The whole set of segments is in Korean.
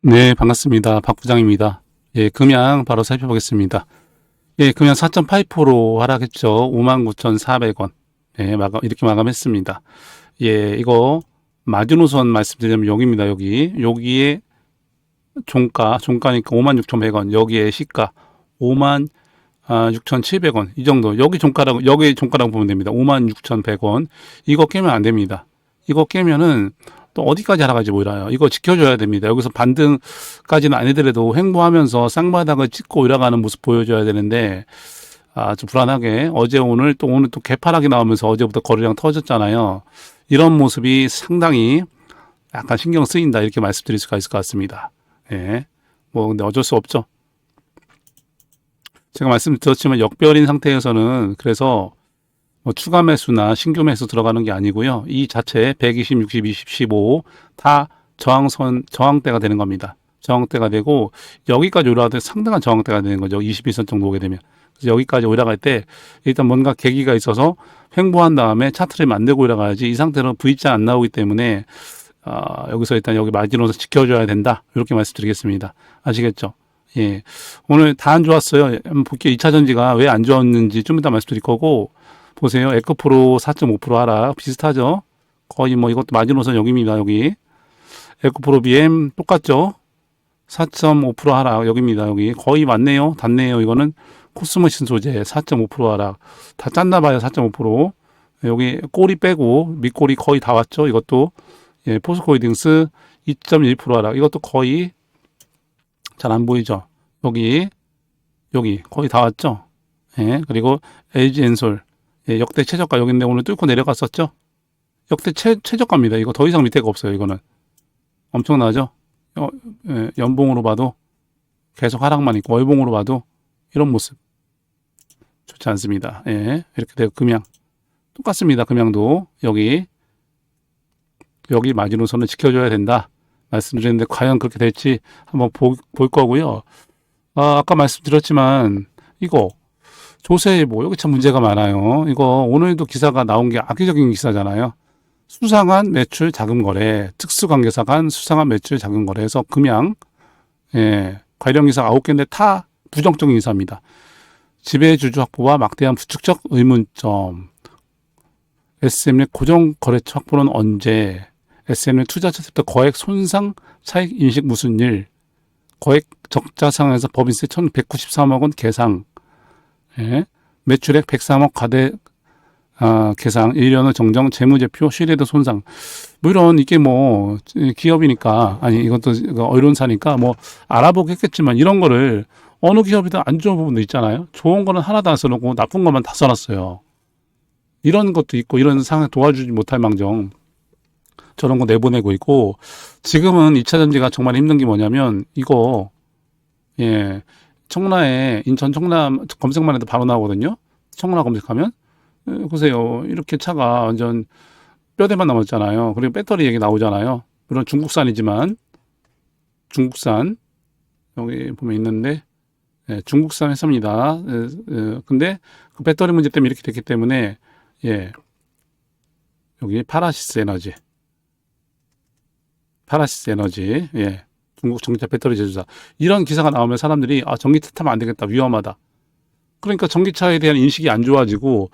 네, 반갑습니다. 박 부장입니다. 예, 금양 바로 살펴보겠습니다. 예, 금양 4.8% 하락했죠. 59,400원. 예, 마감, 이렇게 마감했습니다. 예, 이거 마지노선 말씀드리면 여기입니다. 여기. 여기에 종가, 종가니까 56,100원. 여기에 시가 5만 아, 6,700원. 이 정도. 여기 종가라고, 여기 종가라고 보면 됩니다. 56,100원. 이거 깨면 안 됩니다. 이거 깨면은 또 어디까지 하락할지 몰라요. 이거 지켜줘야 됩니다. 여기서 반등까지는 아니더라도 횡보하면서 쌍바닥을 찍고 올라가는 모습 보여줘야 되는데 아, 좀 불안하게 어제 오늘 또 오늘 또 개파락이 나오면서 어제부터 거래량 터졌잖아요. 이런 모습이 상당히 약간 신경 쓰인다 이렇게 말씀드릴 수가 있을 것 같습니다. 예. 뭐 근데 어쩔 수 없죠. 제가 말씀드렸지만 역별인 상태에서는 그래서 뭐 추가 매수나 신규 매수 들어가는 게 아니고요. 이 자체 120, 60, 20, 15 다 저항선 저항대가 되는 겁니다. 저항대가 되고 여기까지 올라갈 때 상당한 저항대가 되는 거죠. 21선 정도 오게 되면. 그래서 여기까지 올라갈 때 일단 뭔가 계기가 있어서 횡보한 다음에 차트를 만들고 올라가야지 이 상태로 V자 안 나오기 때문에 아, 여기서 일단 여기 마지노선 지켜줘야 된다. 이렇게 말씀드리겠습니다. 아시겠죠? 예. 오늘 다 안 좋았어요. 한번 볼게요. 2차 전지가 왜 안 좋았는지 좀 이따 말씀드릴 거고, 보세요. 에코프로 4.5% 하락. 비슷하죠? 거의 뭐 이것도 마지노선 여기입니다. 여기. 에코프로 BM 똑같죠? 4.5% 하락. 여기입니다. 여기. 거의 맞네요. 닿네요. 이거는 코스모신 소재 4.5% 하락. 다 짰나 봐요. 4.5%. 여기 꼬리 빼고 밑꼬리 거의 다 왔죠? 이것도. 예, 포스코홀딩스 2.1% 하락. 이것도 거의 잘 안 보이죠? 여기, 여기, 거의 다 왔죠? 예, 그리고 LG 엔솔. 예, 역대 최저가 여기인데 오늘 뚫고 내려갔었죠? 역대 최, 최저가입니다. 이거 더 이상 밑에가 없어요, 이거는. 엄청나죠? 어, 예, 연봉으로 봐도 계속 하락만 있고, 월봉으로 봐도 이런 모습. 좋지 않습니다. 예, 이렇게 되고, 금양. 똑같습니다, 금양도. 여기. 여기 마지노선을 지켜줘야 된다. 말씀드렸는데 과연 그렇게 될지 한번 보, 볼 거고요. 아, 아까 말씀드렸지만 이거 조세일보 여기 참 문제가 많아요. 이거 오늘도 기사가 나온 게 악의적인 기사잖아요. 수상한 매출 자금 거래, 특수관계사 간 수상한 매출 자금 거래에서 금양 예, 관련 기사 9개인데 다 부정적인 기사입니다. 지배주주 확보와 막대한 부축적 의문점. SM의 고정 거래처 확보는 언제? SM의 투자처 세부터 거액 손상 차익 인식 무슨 일? 거액 적자 상황에서 법인세 1,193억 원 계상. 예. 매출액 103억 과대 아, 계상, 1년의 정정, 재무제표, 신뢰도 손상. 물론 이게 뭐 기업이니까 아니 이것도 언론사니까 뭐 알아보겠겠지만 이런 거를 어느 기업이든 안 좋은 부분도 있잖아요. 좋은 거는 하나도 안 써놓고 나쁜 것만 다 써놨어요. 이런 것도 있고 이런 상황에 도와주지 못할 망정 저런 거 내보내고 있고 지금은 2차 전지가 정말 힘든 게 뭐냐면 이거 예 청라에 인천 청라 검색만 해도 바로 나오거든요. 청라 검색하면 예, 보세요 이렇게 차가 완전 뼈대만 남았잖아요. 그리고 배터리 얘기 나오잖아요. 물론 중국산이지만 중국산 여기 보면 있는데 예, 중국산 회사입니다. 예, 예, 근데 그 배터리 문제 때문에 이렇게 됐기 때문에 예 여기 파라시스 에너지 파라시스 에너지, 예. 중국 전기차 배터리 제조사. 이런 기사가 나오면 사람들이, 아, 전기차 타면 안 되겠다. 위험하다. 그러니까 전기차에 대한 인식이 안 좋아지고,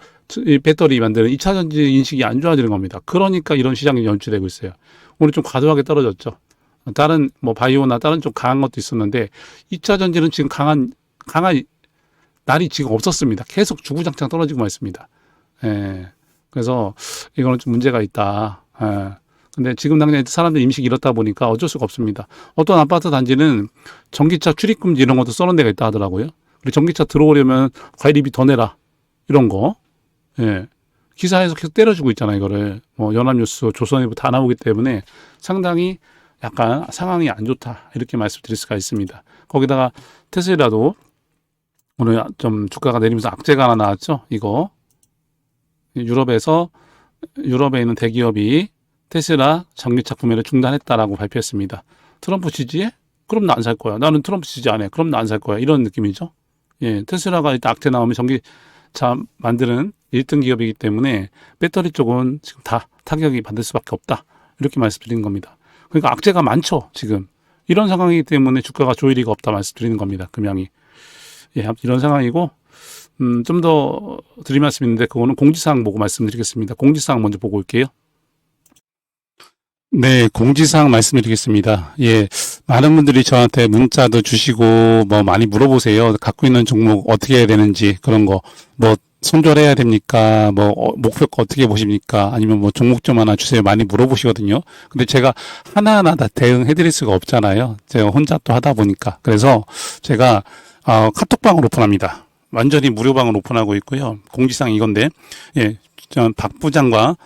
이 배터리 만드는 2차 전지 인식이 안 좋아지는 겁니다. 그러니까 이런 시장이 연출되고 있어요. 오늘 좀 과도하게 떨어졌죠. 다른, 뭐, 바이오나 다른 좀 강한 것도 있었는데, 2차 전지는 지금 강한, 강한 날이 지금 없었습니다. 계속 주구장창 떨어지고만 있습니다. 예. 그래서 이거는 좀 문제가 있다. 예. 근데 지금 당장 사람들 임식 잃었다 보니까 어쩔 수가 없습니다. 어떤 아파트 단지는 전기차 출입금지 이런 것도 써놓은 데가 있다 하더라고요. 그리고 전기차 들어오려면 과일입이 더 내라. 이런 거. 예. 기사에서 계속 때려주고 있잖아요, 이거를. 뭐, 연합뉴스, 조선일보 다 나오기 때문에 상당히 약간 상황이 안 좋다. 이렇게 말씀드릴 수가 있습니다. 거기다가 테슬라도 오늘 좀 주가가 내리면서 악재가 하나 나왔죠? 이거. 유럽에서, 유럽에 있는 대기업이 테슬라 전기차 구매를 중단했다라고 발표했습니다. 트럼프 지지해? 그럼 나 안 살 거야. 나는 트럼프 지지 안 해. 그럼 나 안 살 거야. 이런 느낌이죠. 예, 테슬라가 일단 악재 나오면 전기차 만드는 1등 기업이기 때문에 배터리 쪽은 지금 다 타격이 받을 수밖에 없다. 이렇게 말씀드린 겁니다. 그러니까 악재가 많죠. 지금. 이런 상황이기 때문에 주가가 조일 리가 없다 말씀드리는 겁니다. 금양이. 예, 이런 상황이고 음, 좀 더 드릴 말씀 있는데 그거는 공지사항 보고 말씀드리겠습니다. 공지사항 먼저 보고 올게요. 네, 공지사항 말씀드리겠습니다. 예, 많은 분들이 저한테 문자도 주시고 뭐 많이 물어보세요. 갖고 있는 종목 어떻게 해야 되는지 그런 거 뭐 손절해야 됩니까? 뭐 어, 목표 어떻게 보십니까? 아니면 뭐 종목 좀 하나 주세요. 많이 물어보시거든요. 근데 제가 하나하나 다 대응해드릴 수가 없잖아요. 제가 혼자 또 하다 보니까 그래서 제가 어, 카톡방을 오픈합니다. 완전히 무료방을 오픈하고 있고요. 공지사항 이건데 예, 저박 부장과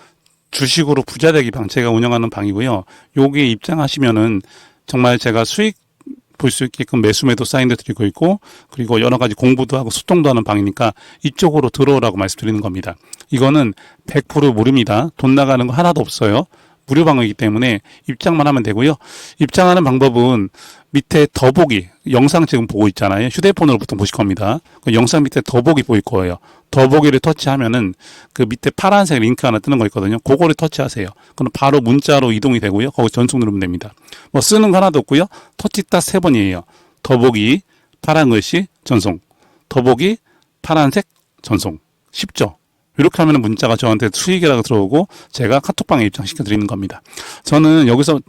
주식으로 부자 되기 방 제가 운영하는 방이고요. 여기에 입장하시면은 정말 제가 수익 볼 수 있게끔 매수 매도 사인도 드리고 있고 그리고 여러 가지 공부도 하고 소통도 하는 방이니까 이쪽으로 들어오라고 말씀드리는 겁니다. 이거는 100% 무료입니다. 돈 나가는 거 하나도 없어요. 무료 방이기 때문에 입장만 하면 되고요. 입장하는 방법은 밑에 더보기 영상 지금 보고 있잖아요. 휴대폰으로 보통 보실 겁니다. 그 영상 밑에 더보기 보일 거예요. 더보기를 터치하면은 그 밑에 파란색 링크 하나 뜨는 거 있거든요. 그거를 터치하세요. 그럼 바로 문자로 이동이 되고요. 거기 전송 누르면 됩니다. 뭐 쓰는 거 하나도 없고요. 터치 딱 세 번이에요. 더보기 파란 글씨 전송. 더보기 파란색 전송. 쉽죠? 이렇게 하면 문자가 저한테 수익이라고 들어오고 제가 카톡방에 입장시켜 드리는 겁니다. 저는 여기서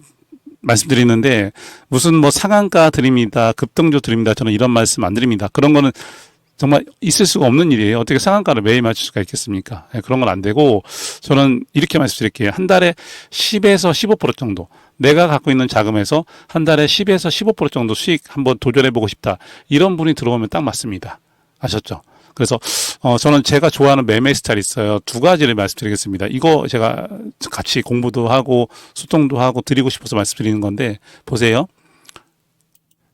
말씀드리는데 무슨 뭐 상한가 드립니다. 급등조 드립니다. 저는 이런 말씀 안 드립니다. 그런 거는 정말 있을 수가 없는 일이에요. 어떻게 상한가를 매일 맞출 수가 있겠습니까? 네, 그런 건 안 되고 저는 이렇게 말씀드릴게요. 한 달에 10에서 15% 정도 내가 갖고 있는 자금에서 한 달에 10에서 15% 정도 수익 한번 도전해 보고 싶다. 이런 분이 들어오면 딱 맞습니다. 아셨죠? 그래서 어 저는 제가 좋아하는 매매 스타일 있어요. 두 가지를 말씀드리겠습니다. 이거 제가 같이 공부도 하고 소통도 하고 드리고 싶어서 말씀드리는 건데 보세요.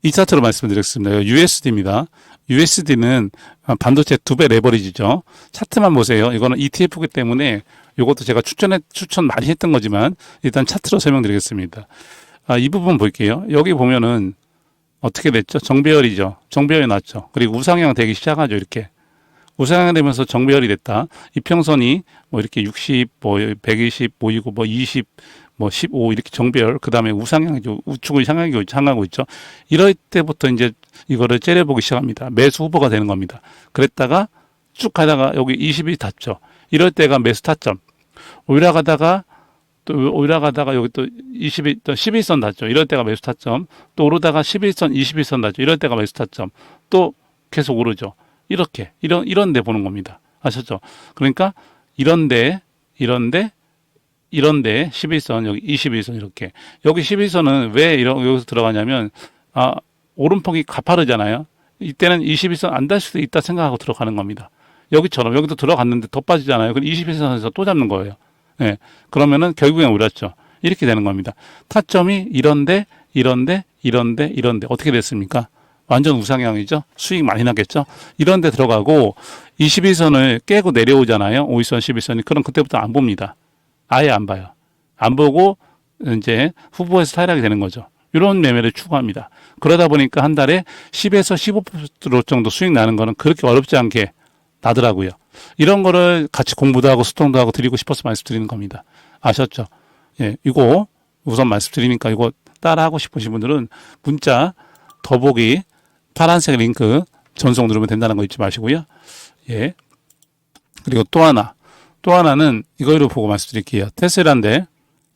이 차트로 말씀드리겠습니다. USD입니다. USD는 반도체 두 배 레버리지죠. 차트만 보세요. 이거는 ETF이기 때문에 이것도 제가 추천해, 추천 많이 했던 거지만 일단 차트로 설명드리겠습니다. 아, 이 부분 볼게요. 여기 보면은 어떻게 됐죠? 정배열이죠. 정배열이 났죠. 그리고 우상향 되기 시작하죠. 이렇게. 우상향 되면서 정배열이 됐다. 이평선이 뭐 이렇게 60, 뭐 120, 보이고 뭐 20, 뭐 15 이렇게 정배열 그 다음에 우상향이죠 우측을 향하고, 향하고 있죠. 이럴 때부터 이제 이거를 째려보기 시작합니다. 매수 후보가 되는 겁니다. 그랬다가 쭉 가다가 여기 20이 닿죠. 이럴 때가 매수 타점. 올라가다가 또 올라가다가 여기 또 20이 또 11선 닿죠. 이럴 때가 매수 타점. 또 오르다가 11선 21선 닿죠. 이럴 때가 매수 타점. 또 계속 오르죠 이렇게 이런 이런 데 보는 겁니다 아셨죠 그러니까 이런 데 이런 데 이런 데 11선 여기 21선 이렇게 여기 11선은 왜 이런 여기서 들어가냐면 아 오른폭이 가파르잖아요. 이때는 21선 안달 수도 있다 생각하고 들어가는 겁니다. 여기처럼 여기도 들어갔는데 더 빠지잖아요. 그럼 21선에서 또 잡는 거예요. 예. 네. 그러면은 결국엔 오렸죠. 이렇게 되는 겁니다. 타점이 이런데 이런데 이런데 이런데 어떻게 됐습니까? 완전 우상향이죠. 수익 많이 나겠죠. 이런 데 들어가고 21선을 깨고 내려오잖아요. 5일선, 11선이. 그럼 그때부터 안 봅니다. 아예 안 봐요. 안 보고 이제 후보에서 탈락이 되는 거죠. 이런 매매를 추구합니다. 그러다 보니까 한 달에 10에서 15% 정도 수익 나는 거는 그렇게 어렵지 않게 나더라고요. 이런 거를 같이 공부도 하고 소통도 하고 드리고 싶어서 말씀드리는 겁니다. 아셨죠? 예, 이거 우선 말씀드리니까 이거 따라하고 싶으신 분들은 문자 더보기 파란색 링크 전송 누르면 된다는 거 잊지 마시고요. 예. 그리고 또 하나 또 하나는 이거로 보고 말씀드릴게요. 테슬라인데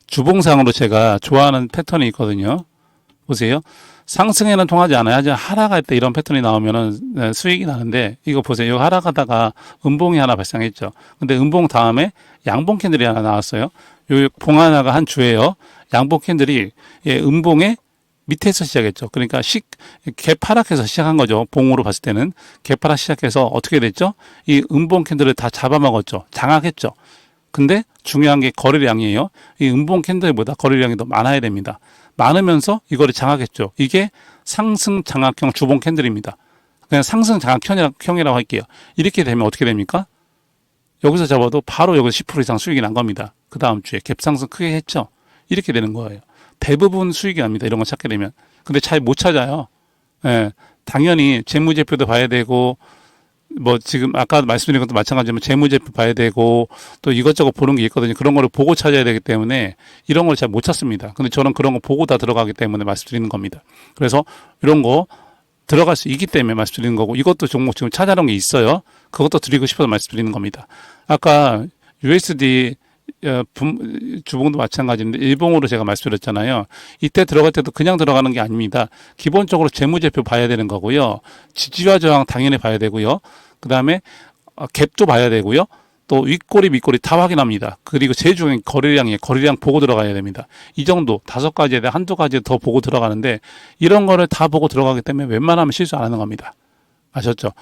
주봉상으로 제가 좋아하는 패턴이 있거든요. 보세요. 상승에는 통하지 않아요. 하지만 하락할 때 이런 패턴이 나오면은 네, 수익이 나는데 이거 보세요. 이거 하락하다가 음봉이 하나 발생했죠. 근데 음봉 다음에 양봉 캔들이 하나 나왔어요. 요 봉 하나가 한 주예요. 양봉 캔들이 예, 음봉에 밑에서 시작했죠. 그러니까 식, 개파락해서 시작한 거죠. 봉으로 봤을 때는. 개파락 시작해서 어떻게 됐죠? 이 음봉 캔들을 다 잡아먹었죠. 장악했죠. 근데 중요한 게 거래량이에요. 이 음봉 캔들보다 거래량이 더 많아야 됩니다. 많으면서 이거를 장악했죠. 이게 상승 장악형 주봉 캔들입니다. 그냥 상승 장악형이라고 할게요. 이렇게 되면 어떻게 됩니까? 여기서 잡아도 바로 여기서 10% 이상 수익이 난 겁니다. 그 다음 주에 갭상승 크게 했죠. 이렇게 되는 거예요. 대부분 수익이 납니다. 이런 거 찾게 되면. 근데 잘 못 찾아요. 예. 당연히 재무제표도 봐야 되고 뭐 지금 아까 말씀드린 것도 마찬가지지만 재무제표 봐야 되고 또 이것저것 보는 게 있거든요. 그런 거를 보고 찾아야 되기 때문에 이런 걸 잘 못 찾습니다. 근데 저는 그런 거 보고 다 들어가기 때문에 말씀드리는 겁니다. 그래서 이런 거 들어갈 수 있기 때문에 말씀드리는 거고 이것도 종목 지금 찾아놓은 게 있어요. 그것도 드리고 싶어서 말씀드리는 겁니다. 아까 USD 주봉도 마찬가지인데 일봉으로 제가 말씀드렸잖아요. 이때 들어갈 때도 그냥 들어가는 게 아닙니다. 기본적으로 재무제표 봐야 되는 거고요. 지지와 저항 당연히 봐야 되고요. 그 다음에 갭도 봐야 되고요. 또 윗꼬리 밑꼬리 다 확인합니다. 그리고 제일 중요한 게 거래량이에요. 거래량 보고 들어가야 됩니다. 이 정도 다섯 가지에 대해 한두 가지 더 보고 들어가는데 이런 거를 다 보고 들어가기 때문에 웬만하면 실수 안 하는 겁니다. 아셨죠?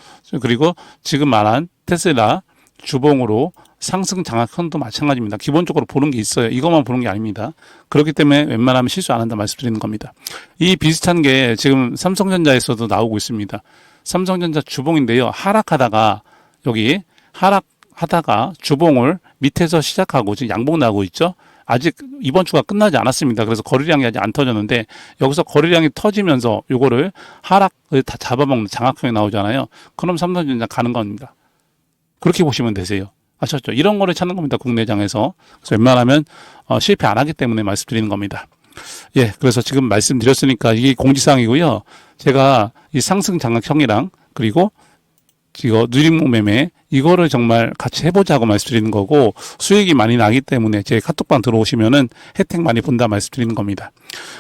그리고 지금 말한 테슬라 주봉으로 상승 장악선도 마찬가지입니다. 기본적으로 보는 게 있어요. 이것만 보는 게 아닙니다. 그렇기 때문에 웬만하면 실수 안 한다 말씀드리는 겁니다. 이 비슷한 게 지금 삼성전자에서도 나오고 있습니다. 삼성전자 주봉인데요. 하락하다가 여기 하락하다가 주봉을 밑에서 시작하고 지금 양봉 나고 있죠. 아직 이번 주가 끝나지 않았습니다. 그래서 거래량이 아직 안 터졌는데 여기서 거래량이 터지면서 요거를 하락을 다 잡아먹는 장악형이 나오잖아요. 그럼 삼성전자 가는 겁니다. 그렇게 보시면 되세요. 아셨죠? 이런 거를 찾는 겁니다. 국내장에서. 그래서 웬만하면 어, 실패 안 하기 때문에 말씀드리는 겁니다. 예, 그래서 지금 말씀드렸으니까 이게 공지사항이고요. 제가 이 상승 장악형이랑 그리고 이거 누림목 매매 이거를 정말 같이 해보자고 말씀드리는 거고 수익이 많이 나기 때문에 제 카톡방 들어오시면은 혜택 많이 본다 말씀드리는 겁니다.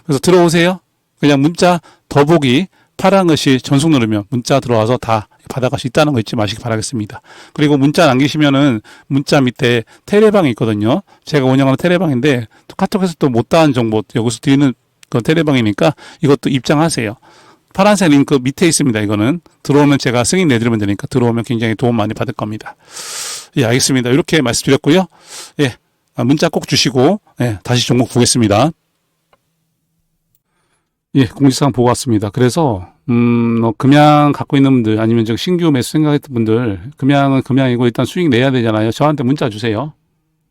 그래서 들어오세요. 그냥 문자 더보기 파란 것이 전속 누르면 문자 들어와서 다 받아갈 수 있다는 거 잊지 마시기 바라겠습니다. 그리고 문자 남기시면은 문자 밑에 테레방이 있거든요. 제가 운영하는 테레방인데 또 카톡에서 또 못다한 정보 여기서 드리는 그 테레방이니까 이것도 입장하세요. 파란색 링크 밑에 있습니다. 이거는 들어오면 제가 승인 내드리면 되니까 들어오면 굉장히 도움 많이 받을 겁니다. 예, 알겠습니다. 이렇게 말씀드렸고요. 예, 아, 문자 꼭 주시고 예, 다시 종목 보겠습니다. 예, 공지사항 보고 왔습니다. 그래서 음, 뭐 금양 갖고 있는 분들 아니면 저 신규 매수 생각했던 분들 금양은 금양이고 일단 수익 내야 되잖아요. 저한테 문자 주세요.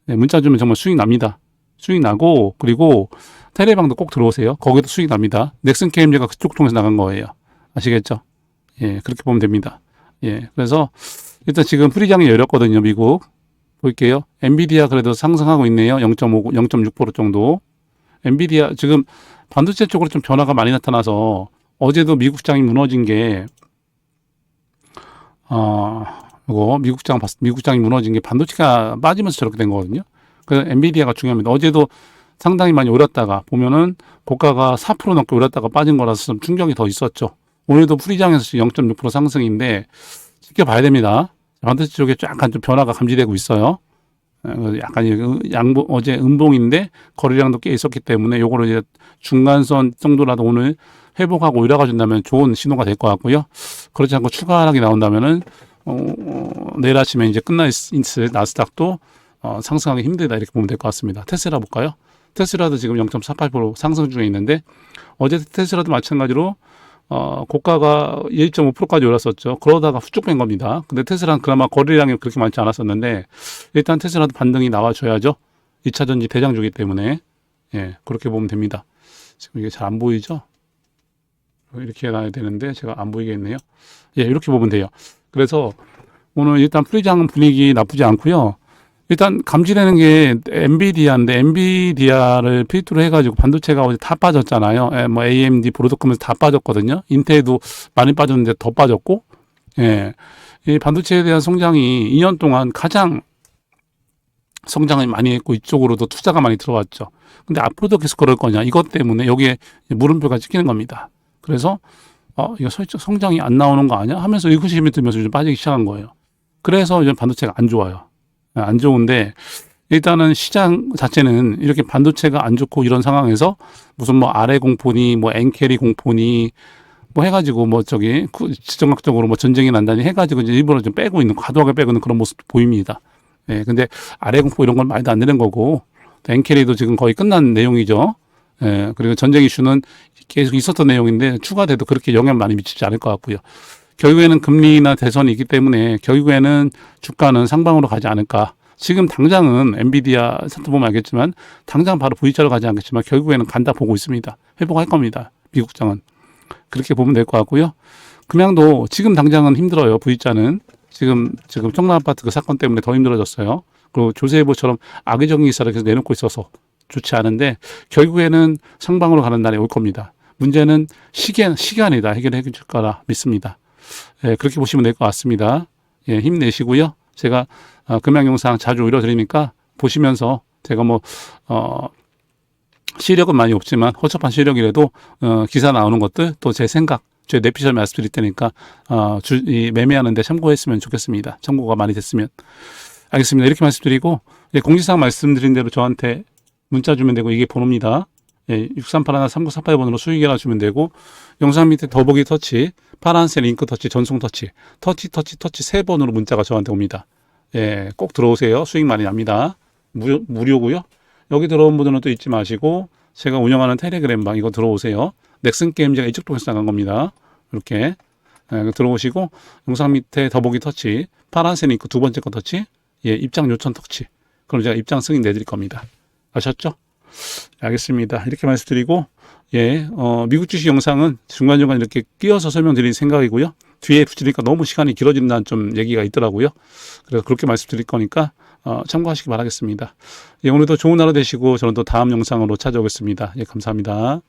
네, 문자 주면 정말 수익 납니다. 수익 나고 그리고 테레방도 꼭 들어오세요. 거기도 수익 납니다. 넥슨 게임즈가 그쪽 통해서 나간 거예요. 아시겠죠? 예, 그렇게 보면 됩니다. 예, 그래서 일단 지금 프리장이 열렸거든요. 미국 볼게요. 엔비디아 그래도 상승하고 있네요. 0.5, 0.6% 정도. 엔비디아 지금 반도체 쪽으로 좀 변화가 많이 나타나서 어제도 미국장이 무너진 게, 어, 이거 미국장, 봤- 미국장이 무너진 게 반도체가 빠지면서 저렇게 된 거거든요. 그래서 엔비디아가 중요합니다. 어제도 상당히 많이 오렸다가 보면은 고가가 4% 넘게 오렸다가 빠진 거라서 좀 충격이 더 있었죠. 오늘도 프리장에서 0.6% 상승인데 지켜봐야 됩니다. 반도체 쪽에 약간 좀 변화가 감지되고 있어요. 어, 그래서 약간 이 양봉 어제 음봉인데 거래량도 꽤 있었기 때문에 요거를 이제 중간선 정도라도 오늘 회복하고 올라가 준다면 좋은 신호가 될 것 같고요. 그렇지 않고 추가 하락이 나온다면은 어, 어, 내일 아침에 이제 끝날 있을 나스닥도 어, 상승하기 힘들다 이렇게 보면 될 것 같습니다. 테슬라 볼까요? 테슬라도 지금 0.48% 상승 중에 있는데 어제 테슬라도 마찬가지로 어, 고가가 1.5%까지 올랐었죠. 그러다가 후쭉 뺀 겁니다. 근데 테슬라는 그나마 거래량이 그렇게 많지 않았었는데 일단 테슬라도 반등이 나와줘야죠. 2차 전지 대장주기 때문에 예, 그렇게 보면 됩니다. 지금 이게 잘 안 보이죠? 이렇게 해놔야 되는데 제가 안 보이겠네요. 예, 이렇게 보면 돼요. 그래서 오늘 일단 프리장 분위기 나쁘지 않고요. 일단 감지되는 게 엔비디아인데 엔비디아를 필두로 해가지고 반도체가 어제 다 빠졌잖아요. 예, 뭐 AMD, 브로드컴에서 다 빠졌거든요. 인텔도 많이 빠졌는데 더 빠졌고, 예, 이 반도체에 대한 성장이 2년 동안 가장 성장을 많이 했고 이쪽으로도 투자가 많이 들어왔죠. 근데 앞으로도 계속 그럴 거냐 이것 때문에 여기에 물음표가 찍히는 겁니다. 그래서 어 이거 설정 성장이 안 나오는 거 아니야 하면서 의구심이 들면서 좀 빠지기 시작한 거예요. 그래서 이제 반도체가 안 좋아요. 예, 안 좋은데 일단은 시장 자체는 이렇게 반도체가 안 좋고 이런 상황에서 무슨 뭐 아래 공포니 뭐 엔캐리 공포니 뭐 해가지고 뭐 저기 구- 지정학적으로 뭐 전쟁이 난다니 해가지고 이제 일부러 좀 빼고 있는 과도하게 빼고 있는 그런 모습 보입니다. 예, 근데 아래 공포 이런 건 말도 안 되는 거고 또 엔캐리도 지금 거의 끝난 내용이죠. 예, 그리고 전쟁 이슈는 계속 있었던 내용인데 추가돼도 그렇게 영향 많이 미치지 않을 것 같고요. 결국에는 금리나 대선이 있기 때문에 결국에는 주가는 상방으로 가지 않을까. 지금 당장은 엔비디아 사태 보면 알겠지만 당장 바로 V자로 가지 않겠지만 결국에는 간다 보고 있습니다. 회복할 겁니다. 미국장은. 그렇게 보면 될 것 같고요. 금양도 지금 당장은 힘들어요. V자는. 지금 지금 청라 아파트 그 사건 때문에 더 힘들어졌어요. 그리고 조세보처럼 악의적인 기사를 계속 내놓고 있어서 좋지 않은데 결국에는 상방으로 가는 날이 올 겁니다. 문제는 시간 시간이다 해결해 줄 거라 믿습니다. 예, 그렇게 보시면 될 것 같습니다. 예, 힘내시고요. 제가 어, 금양 영상 자주 올려드리니까 보시면서 제가 뭐 어, 시력은 많이 없지만 허접한 시력이라도 어, 기사 나오는 것들 또 제 생각 제 내피셜 말씀드릴 테니까 어, 주, 이 매매하는데 참고했으면 좋겠습니다. 참고가 많이 됐으면 알겠습니다. 이렇게 말씀드리고 예, 공지사항 말씀드린 대로 저한테 문자 주면 되고 이게 번호입니다. 예, 6381 3948번으로 수익이 하나 주면 되고 영상 밑에 더보기 터치 파란색 링크 터치 전송 터치 터치 터치 터치 세 번으로 문자가 저한테 옵니다. 예, 꼭 들어오세요. 수익 많이 납니다. 무료, 무료고요. 여기 들어온 분들은 또 잊지 마시고 제가 운영하는 텔레그램 방 이거 들어오세요. 넥슨 게임즈가 이쪽 통해서 나간 겁니다. 이렇게 예, 들어오시고 영상 밑에 더보기 터치 파란색 링크 두 번째 거 터치 예, 입장 요청 터치 그럼 제가 입장 승인 내드릴 겁니다. 아셨죠? 알겠습니다. 이렇게 말씀드리고 예, 어, 미국 주식 영상은 중간중간 이렇게 끼어서 설명드릴 생각이고요. 뒤에 붙이니까 너무 시간이 길어진다는 좀 얘기가 있더라고요. 그래서 그렇게 말씀드릴 거니까 어, 참고하시기 바라겠습니다. 예, 오늘도 좋은 하루 되시고 저는 또 다음 영상으로 찾아오겠습니다. 예, 감사합니다.